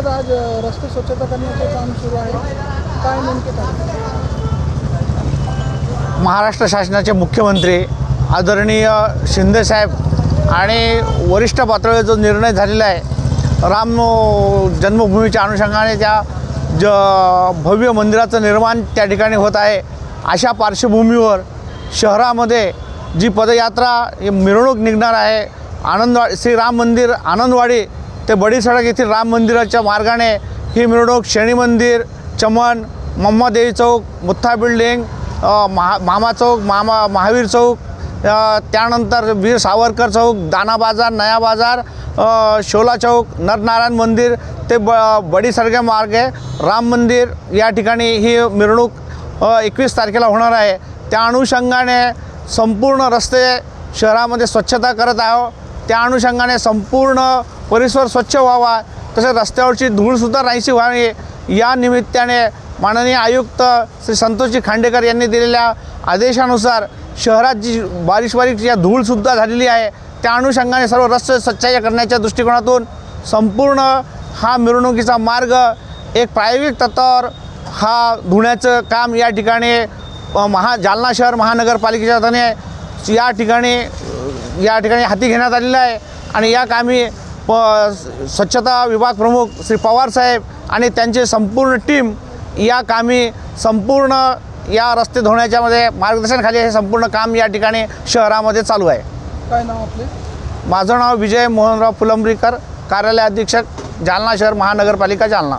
सोबतच आज रस्ते स्वच्छता करण्याचे काम सुरू आहे. काय नेमके महाराष्ट्र शासनाचे मुख्यमंत्री आदरणीय शिंदेसाहेब आणि वरिष्ठ पातळीवर जो निर्णय झालेला आहे राम जन्मभूमीच्या अनुषंगाने त्या ज भव्य मंदिराचं निर्माण त्या ठिकाणी होत आहे. अशा पार्श्वभूमीवर शहरामध्ये जी पदयात्रा ही मिरवणूक निघणार आहे आनंदवा श्री राम मंदिर आनंदवाडी ते बडी सडक येथील राम मंदिराच्या मार्गाने ही मिरवणूक शनी मंदिर चमन मम्मादेवी चौक मुथ्था बिल्डिंग महा मामा चौक मामा महावीर चौक त्यानंतर वीर सावरकर चौक दाना बाजार नया बाजार शोला चौक नरनारायण मंदिर ते ब बडीसारख्या मार्गे राम मंदिर या ठिकाणी ही मिरवणूक एकवीस तारखेला होणार आहे. त्या अनुषंगाने संपूर्ण रस्ते शहरामध्ये स्वच्छता करत आहो त्या अनुषंगाने संपूर्ण परिसर स्वच्छ व्हावा तसेच रस्त्यावरची धूळसुद्धा नाहीशी व्हावी. या निमित्ताने माननीय आयुक्त श्री संतोषजी खांडेकर यांनी दिलेल्या आदेशानुसार शहरात जी बारीक बारीक या धूळसुद्धा झालेली आहे त्या अनुषंगाने सर्व रस्ते स्वच्छता करण्याच्या दृष्टिकोनातून संपूर्ण हा मिरवणुकीचा मार्ग एक प्रायोगिक तत्वावर हा धुण्याचं काम या ठिकाणी महा जालना शहर महानगरपालिकेच्या वतीने या ठिकाणी या ठिकाणी हाती घेण्यात आलेलं आहे. आणि या कामी प स्वच्छता विभाग प्रमुख श्री पवारसाहेब आणि त्यांचे संपूर्ण टीम या कामी संपूर्ण या रस्ते धुण्याच्यामध्ये मार्गदर्शनाखाली हे संपूर्ण काम या ठिकाणी शहरामध्ये चालू आहे. काय नाव आपले? माझं नाव विजय मोहनराव फुलंब्रीकर कार्यालय अधीक्षक जालना शहर महानगरपालिका जालना.